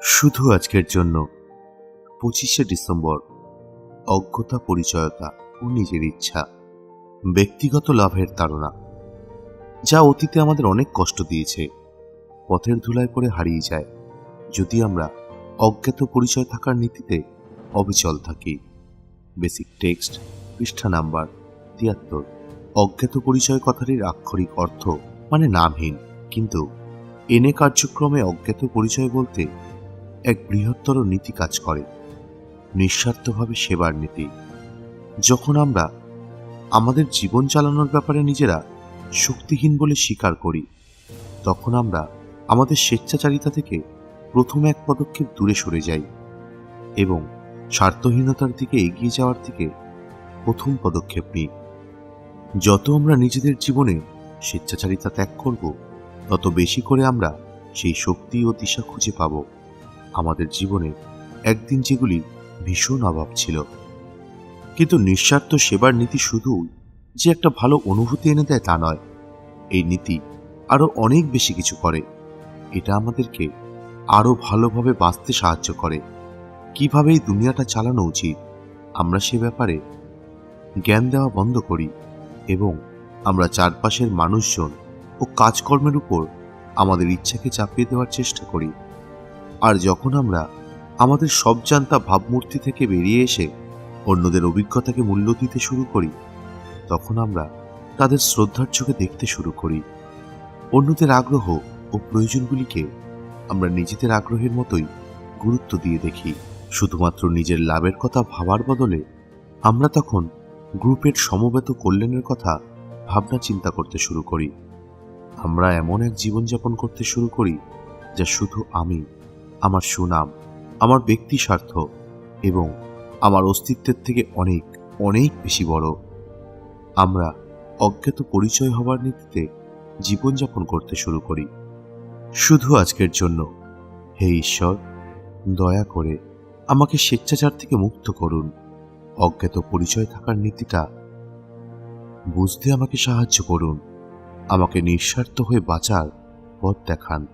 শুধু আজকের জন্য। পঁচিশে ডিসেম্বর, অজ্ঞতা, পরিচয়তা ও নিজের ইচ্ছা, ব্যক্তিগত লাভের তাড়না, যা অতীতে আমাদের অনেক কষ্ট দিয়েছে, পথের ধুলায় পড়ে হারিয়ে যায়। যদি আমরা অজ্ঞাত পরিচয় থাকার নীতিতে অবিচল থাকি বেসিক টেক্সট পৃষ্ঠা নাম্বার, তিয়াত্তর, অজ্ঞাত পরিচয় কথাটির আক্ষরিক অর্থ মানে নামহীন, কিন্তু এনে কার্যক্রমে অজ্ঞাত পরিচয় বলতে এক বৃহত্তর নীতি কাজ করে, নিঃস্বার্থভাবে সেবার নীতি। যখন আমরা আমাদের জীবন চালানোর ব্যাপারে নিজেরা শক্তিহীন বলে স্বীকার করি, তখন আমরা আমাদের স্বেচ্ছাচারিতা থেকে প্রথম এক পদক্ষেপ দূরে সরে যাই এবং স্বার্থহীনতার দিকে এগিয়ে যাওয়ার দিকে প্রথম পদক্ষেপ নিই। যত আমরা নিজেদের জীবনে স্বেচ্ছাচারিতা ত্যাগ করব, তত বেশি করে আমরা সেই শক্তি ও দিশা খুঁজে পাব। আমাদের জীবনে একদিন যেগুলি ভীষণ অভাব ছিল। কিন্তু নিঃস্বার্থ সেবার নীতি শুধু যে একটা ভালো অনুভূতি এনে দেয় তা নয়। এই নীতি আরও অনেক বেশি কিছু করে। এটা আমাদেরকে আরও ভালোভাবে বাঁচতে সাহায্য করে। কীভাবে এই দুনিয়াটা চালানো উচিত, আমরা সে ব্যাপারে জ্ঞান দেওয়া বন্ধ করি এবং আমরা চারপাশের মানুষজন ও কাজকর্মের উপর আমাদের ইচ্ছাকে চাপিয়ে দেওয়ার চেষ্টা করি। আর যখন আমরা আমাদের সব জানতা ভাবমূর্তি থেকে বেরিয়ে এসে অন্যদের অভিজ্ঞতাকে মূল্য দিতে শুরু করি, তখন আমরা তাদের শ্রদ্ধার চোখে দেখতে শুরু করি। অন্যদের আগ্রহ ও প্রয়োজনগুলিকে আমরা নিজেদের আগ্রহের মতোই গুরুত্ব দিয়ে দেখি। শুধুমাত্র নিজের লাভের কথা ভাবার বদলে আমরা তখন গ্রুপের সমবেত কল্যাণের কথা ভাবনা চিন্তা করতে শুরু করি। আমরা এমন এক জীবনযাপন করতে শুরু করি যা শুধু আমি আমার সুনাম, আমার ব্যক্তি স্বার্থ এবং আমার অস্তিত্বের থেকে অনেক অনেক বেশি বড়। আমরা অজ্ঞাত পরিচয় হবার নীতিতে জীবনযাপন করতে শুরু করি। শুধু আজকের জন্য। হে ঈশ্বর, দয়া করে আমাকে স্বেচ্ছাচার থেকে মুক্ত করুন। অজ্ঞাত পরিচয় থাকার নীতিটা বুঝতে আমাকে সাহায্য করুন। আমাকে নিঃস্বার্থ হয়ে বাঁচার পথ দেখান।